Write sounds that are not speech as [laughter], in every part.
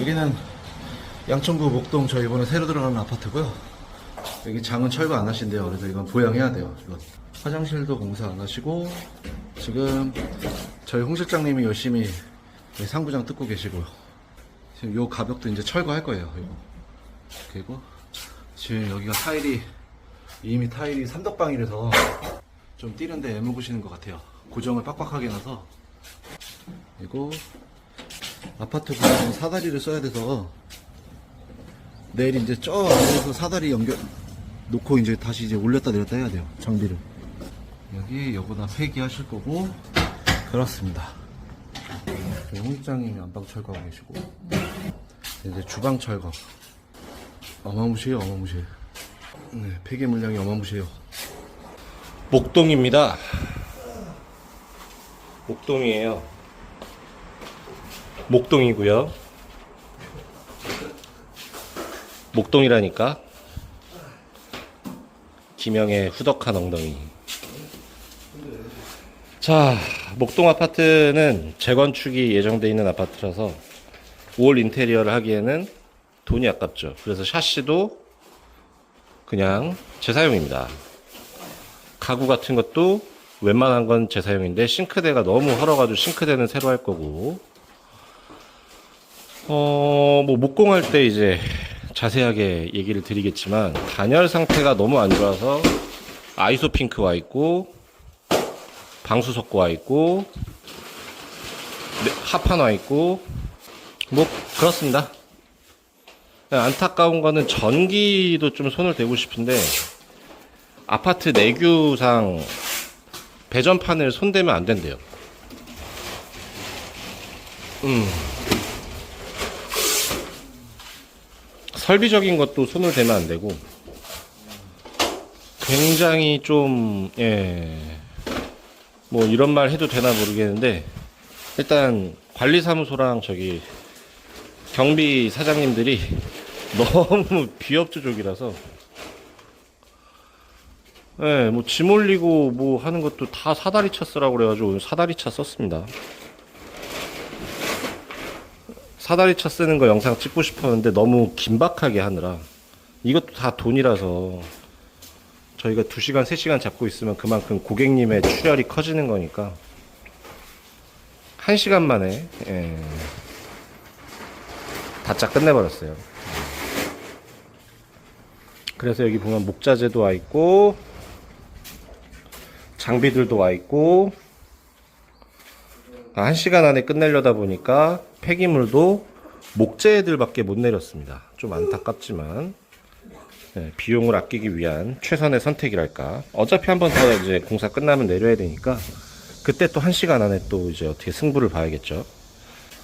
여기는 양천구 목동 저 이번에 새로 들어가는 아파트고요. 여기 장은 철거 안 하신대요. 그래서 이건 보양해야 돼요. 이건 화장실도 공사 안 하시고 지금 저희 홍 실장님이 열심히 이 상부장 뜯고 계시고요. 지금 요 가벽도 이제 철거할 거예요. 이거. 그리고 지금 여기가 타일이 이미 타일이 삼덕방이라서 좀 뛰는데 애먹으시는 것 같아요. 고정을 빡빡하게 해놔서 그리고 아파트 구조는 사다리를 써야 돼서 내일 이제 저 안에서 사다리 연결 놓고 이제 다시 이제 올렸다 내렸다 해야 돼요 장비를. 여기 여기다 폐기하실 거고. 그렇습니다. 홍장님이 안방 철거하고 계시고. 이제 주방 철거. 어마무시해요 어마무시해. 네 폐기 물량이 어마무시해요. 목동입니다. 목동이에요. 목동이고요. 목동이라니까. 김영의 후덕한 엉덩이. 자, 목동 아파트는 재건축이 예정돼 있는 아파트라서 올 인테리어를 하기에는 돈이 아깝죠. 그래서 샤시도 그냥 재사용입니다. 가구 같은 것도 웬만한 건 재사용인데 싱크대가 너무 헐어가지고 싱크대는 새로 할 거고 어 뭐 목공할 때 이제 자세하게 얘기를 드리겠지만 단열 상태가 너무 안 좋아서 아이소 핑크 와 있고 방수 섞고 와 있고 네, 하판 와 있고 뭐 그렇습니다 안타까운 거는 전기도 좀 손을 대고 싶은데 아파트 내규상 배전판을 손대면 안 된대요. 음. 설비적인 것도 손을 대면 안 되고 굉장히 좀 예. 뭐 이런 말 해도 되나 모르겠는데 일단 관리사무소랑 저기 경비 사장님들이 [laughs] 너무 비협조적이라서 예, 뭐, 짐 올리고 뭐 하는 것도 다 사다리 차 쓰라고 그래가지고 오늘 사다리 차 썼습니다. 사다리차 쓰는 거 영상 찍고 싶었는데 너무 긴박하게 하느라 이것도 다 돈이라서 저희가 2시간, 3시간 잡고 있으면 그만큼 고객님의 출혈이 커지는 거니까 1시간 만에 예, 다짜 끝내버렸어요. 그래서 여기 보면 목자재도 와 있고 장비들도 와 있고 한 시간 안에 끝내려다 보니까 폐기물도 목재들밖에 못 내렸습니다. 좀 안타깝지만 네, 비용을 아끼기 위한 최선의 선택이랄까. 어차피 한 번 더 이제 공사 끝나면 내려야 되니까 그때 또 한 시간 안에 또 이제 어떻게 승부를 봐야겠죠.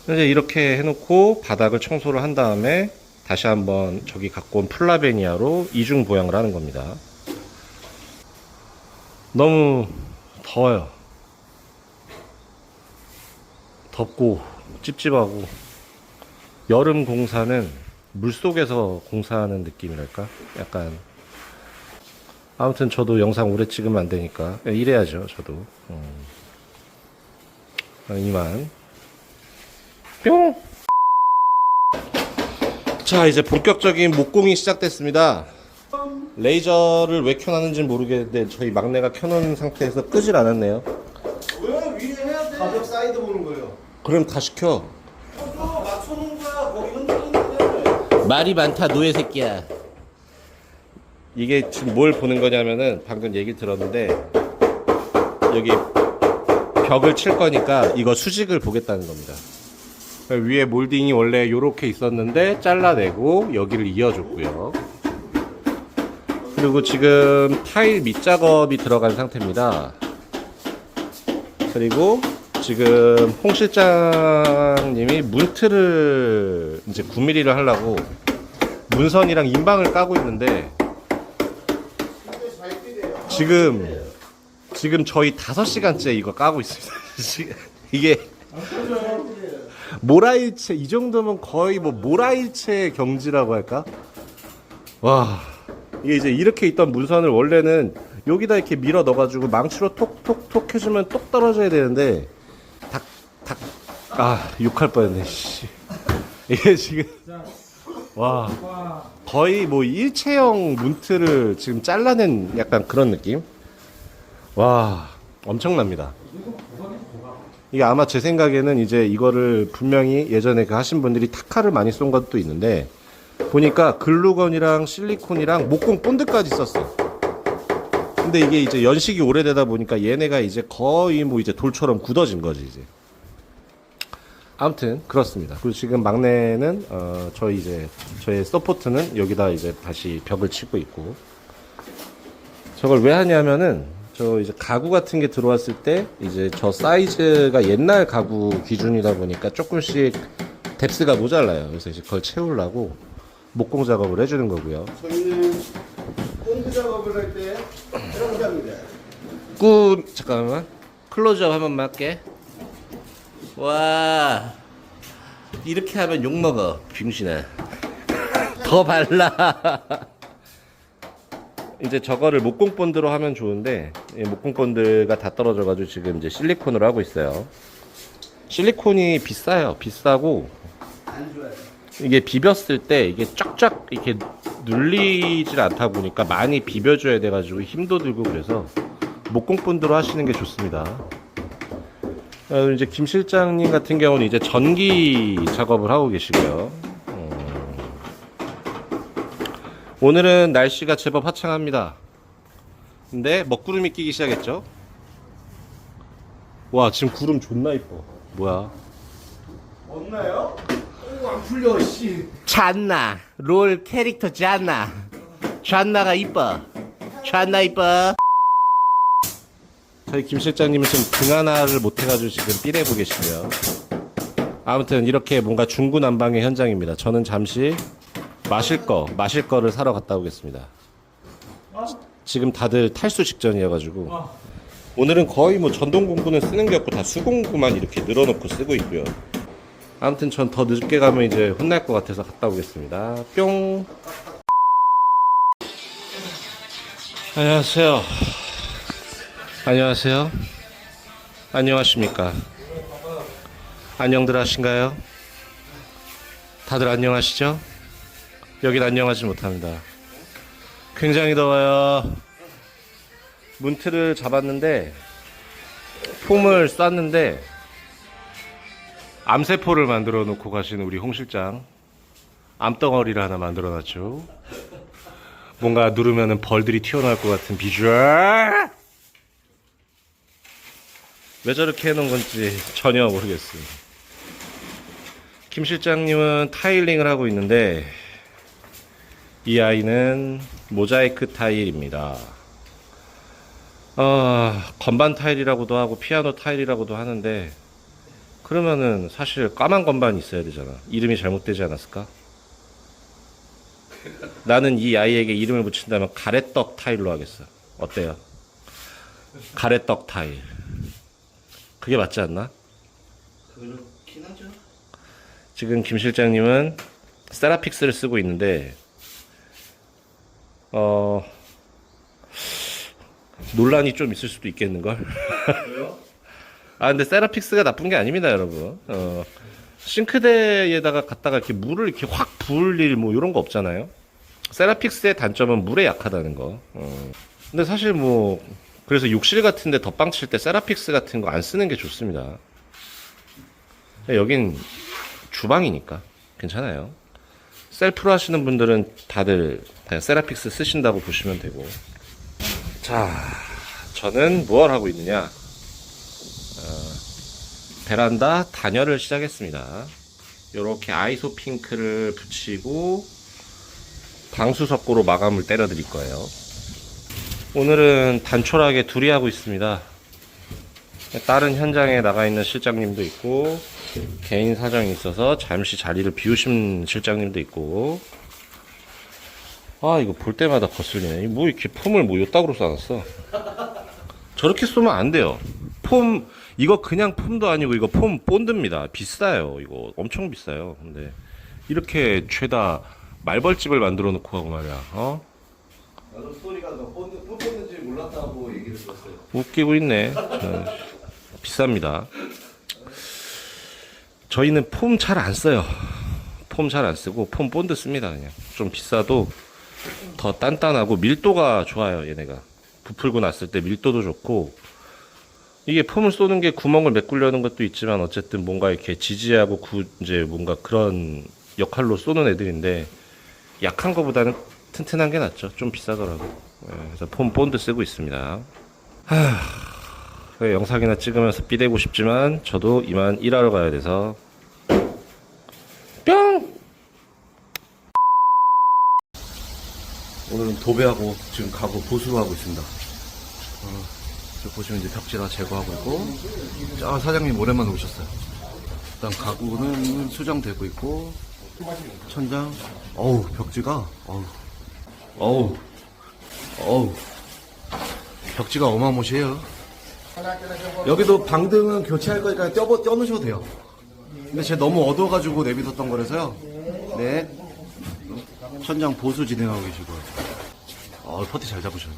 이제 이렇게 해놓고 바닥을 청소를 한 다음에 다시 한번 저기 갖고 온 플라베니아로 이중 보양을 하는 겁니다. 너무 더워요. 덥고 찝찝하고 여름 공사는 물 속에서 공사하는 느낌이랄까? 약간 아무튼 저도 영상 오래 찍으면 안 되니까 이래야죠. 저도 음. 아, 이만 뿅. 자 이제 본격적인 목공이 시작됐습니다. 레이저를 왜 켜놨는지 모르겠는데 저희 막내가 켜놓은 상태에서 끄질 않았네요. 왜 위에 해야 돼 가벽 사이드 보는 거예요 그럼 다시 켜. 말이 많다 노예 새끼야. 이게 지금 뭘 보는 거냐면은 방금 얘기 들었는데 여기 벽을 칠 거니까 이거 수직을 보겠다는 겁니다. 위에 몰딩이 원래 이렇게 있었는데 잘라내고 여기를 이어줬고요. 그리고 지금 타일 밑작업이 들어간 상태입니다. 그리고 지금 홍 실장님이 문틀을 이제 9mm를 하려고 문선이랑 인방을 까고 있는데 지금 지금 저희 5시간째 이거 까고 있습니다. [laughs] 이게 모라일체 이 정도면 거의 뭐 모라일체 경지라고 할까? 와 이게 이제 이렇게 있던 문선을 원래는 여기다 이렇게 밀어 넣어가지고 망치로 톡톡톡 해주면 똑 떨어져야 되는데 닭닭아 욕할 뻔했네 씨. 이게 지금 와 거의 뭐 일체형 문틀을 지금 잘라낸 약간 그런 느낌? 와 엄청납니다. 이게 아마 제 생각에는 이제 이거를 분명히 예전에 그 하신 분들이 타카를 많이 쏜 것도 있는데 보니까 글루건이랑 실리콘이랑 목공 본드까지 썼어. 근데 이게 이제 연식이 오래되다 보니까 얘네가 이제 거의 뭐 이제 돌처럼 굳어진 거지 이제. 아무튼 그렇습니다. 그리고 지금 막내는 어 저희 이제 저의 서포트는 여기다 이제 다시 벽을 치고 있고 저걸 왜 하냐면은 저 이제 가구 같은 게 들어왔을 때 이제 저 사이즈가 옛날 가구 기준이다 보니까 조금씩 뎁스가 모자라요. 그래서 이제 그걸 채우려고 목공 작업을 해주는 거고요. 저희는 꽁구 작업을 할 때 이렇게 합니다. 꾸 잠깐만 클로즈업 한 번만 할게 와 이렇게 하면 욕 먹어 빙신아 [laughs] 더 발라 [laughs] 이제 저거를 목공 본드로 하면 좋은데 이 목공 본드가 다 떨어져 가지고 지금 이제 실리콘으로 하고 있어요 실리콘이 비싸요 비싸고. 이게 비볐을 때 이게 쫙쫙 이렇게 눌리질 않다 보니까 많이 비벼줘야 돼가지고 힘도 들고 그래서 목공 본드로 하시는 게 좋습니다. 어, 이제 김 실장님 같은 경우는 이제 전기 작업을 하고 계시고요. 음. 오늘은 날씨가 제법 화창합니다. 근데 먹구름이 끼기 시작했죠? 와 지금 구름 존나 이뻐. 뭐야? 없나요? 오, 안 풀려, 씨. 잔나 롤 캐릭터 잔나 잔나가 이뻐 잔나 이뻐 저희 김 실장님은 지금 등 하나를 못 해가지고 지금 삐내고 계시고요 아무튼 이렇게 뭔가 중구난방의 현장입니다 저는 잠시 마실 거 마실 거를 사러 갔다 오겠습니다 지금 다들 탈수 직전이어가지고 오늘은 거의 뭐 전동 공구는 쓰는 게 없고 다 수공구만 이렇게 늘어놓고 쓰고 있고요 아무튼 전 더 늦게 가면 이제 혼날 것 같아서 갔다 오겠습니다. 뿅. 안녕하세요. 안녕하세요. 안녕하십니까. 안녕들 하신가요? 다들 안녕하시죠? 여긴 안녕하지 못합니다. 굉장히 더워요. 문틀을 잡았는데, 폼을 쐈는데, 암세포를 만들어 놓고 가신 우리 홍 실장 암덩어리를 하나 만들어 놨죠 뭔가 누르면은 벌들이 튀어나올 것 같은 비주얼 왜 저렇게 해놓은 건지 전혀 모르겠어요 김 실장님은 타일링을 하고 있는데 이 아이는 모자이크 타일입니다 어, 건반 타일이라고도 하고 피아노 타일이라고도 하는데 그러면은 사실 까만 건반이 있어야 되잖아. 이름이 잘못되지 않았을까? 나는 이 아이에게 이름을 붙인다면 가래떡 타일로 하겠어. 어때요? 가래떡 타일. 그게 맞지 않나? 그렇긴 하죠. 지금 김 실장님은 세라픽스를 쓰고 있는데 어 논란이 좀 있을 수도 있겠는 걸. 왜요? [laughs] 아 근데 세라픽스가 나쁜 게 아닙니다 여러분 어, 싱크대에다가 갖다가 이렇게 물을 이렇게 확 부을 일 뭐 이런 거 없잖아요 세라픽스의 단점은 물에 약하다는 거 어. 근데 사실 뭐 그래서 욕실 같은데 덧방 칠 때 세라픽스 같은 거 안 쓰는 게 좋습니다 여긴 주방이니까 괜찮아요 셀프로 하시는 분들은 다들 그냥 세라픽스 쓰신다고 보시면 되고 자 저는 무엇 하고 있느냐 베란다 단열을 시작했습니다. 이렇게 아이소 핑크를 붙이고 방수 석고로 마감을 때려 드릴 거예요. 오늘은 단촐하게 둘이 하고 있습니다. 다른 현장에 나가 있는 실장님도 있고 개인 사정이 있어서 잠시 자리를 비우신 실장님도 있고. 아 이거 볼 때마다 거슬리네. 뭐 이렇게 폼을 뭐 요따구로 써놨어? 저렇게 쏘면 안 돼요. 폼 이거 그냥 폼도 아니고 이거 폼 본드입니다. 비싸요 이거. 엄청 비싸요. 근데 이렇게 죄다 말벌집을 만들어 놓고 하고 말이야 어 나도 스토리가 너 뻔- 뻔 뻔는지 몰랐다고 얘기를 들었어요. 웃기고 있네. 어, 비쌉니다. 저희는 폼 잘 안 써요. 폼 잘 안 쓰고 폼 본드 씁니다 그냥. 좀 비싸도 더 단단하고 밀도가 좋아요 얘네가. 부풀고 났을 때 밀도도 좋고. 이게 폼을 쏘는 게 구멍을 메꾸려는 것도 있지만 어쨌든 뭔가 이렇게 지지하고 구, 이제 뭔가 그런 역할로 쏘는 애들인데 약한 거보다는 튼튼한 게 낫죠. 좀 비싸더라고 예, 그래서 폼 본드 쓰고 있습니다. 하... 그 영상이나 찍으면서 삐대고 싶지만 저도 이만 일하러 가야 돼서. 뿅! 오늘은 도배하고 지금 가구 보수를 하고 있습니다. 어, 보시면 이제 벽지 다 제거하고 있고, 자 사장님 오랜만에 오셨어요. 일단 가구는 수정되고 있고, 천장, 어우 벽지가, 어우, 어우, 어우, 벽지가 어마무시해요. 여기도 방등은 교체할 거니까 떼어 떼어놓으셔도 돼요. 근데 제가 너무 어두워가지고 내비뒀던 거라서요. 네. 천장 보수 진행하고 계시고요. 어, 퍼티 잘 잡으셔요.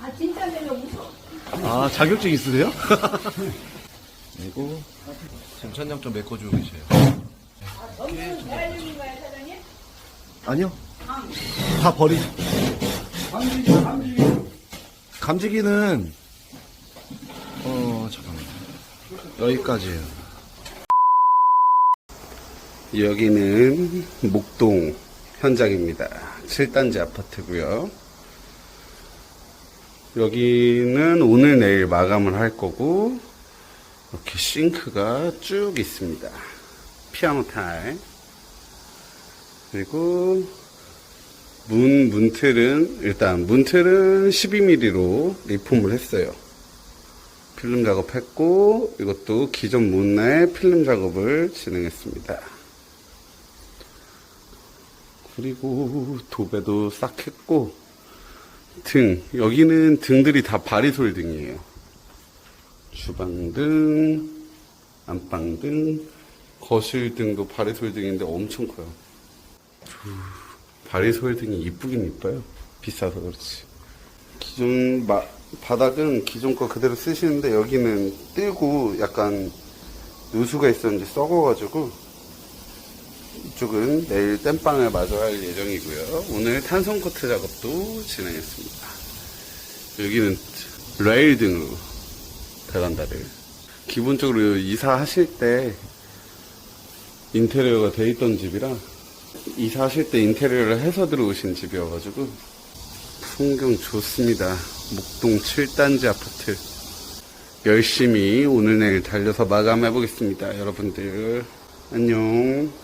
아 진짜 내가 무서워. 아, 자격증 있으세요? [laughs] 그리고 지금 천장 좀 메꿔주고 계세요. 너무 잘리는 거야 사장님? 아니요. 다 버리. 감지기는 어 잠깐만 여기까지예요. 여기는 목동 현장입니다. 7단지 아파트고요. 여기는 오늘 내일 마감을 할 거고 이렇게 싱크가 쭉 있습니다. 피아노 타일 그리고 문 문틀은 일단 문틀은 12mm로 리폼을 했어요. 필름 작업했고 이것도 기존 문에 필름 작업을 진행했습니다. 그리고 도배도 싹 했고 등 여기는 등들이 다 바리솔 등이에요. 주방등, 안방등, 거실 등도 바리솔 등인데 엄청 커요. 바리솔 등이 이쁘긴 이뻐요. 비싸서 그렇지. 기존 마- 바닥은 기존 거 그대로 쓰시는데 여기는 뜨고 약간 누수가 있었는지 썩어가지고 이쪽은 내일 땜빵을 마저 할 예정이고요. 오늘 탄성 코트 작업도 진행했습니다. 여기는 레일 등으로 베란다를 기본적으로 이사하실 때 인테리어가 돼 있던 집이라 이사하실 때 인테리어를 해서 들어오신 집이어가지고 풍경 좋습니다. 목동 7단지 아파트 열심히 오늘 내일 달려서 마감해 보겠습니다. 여러분들 안녕.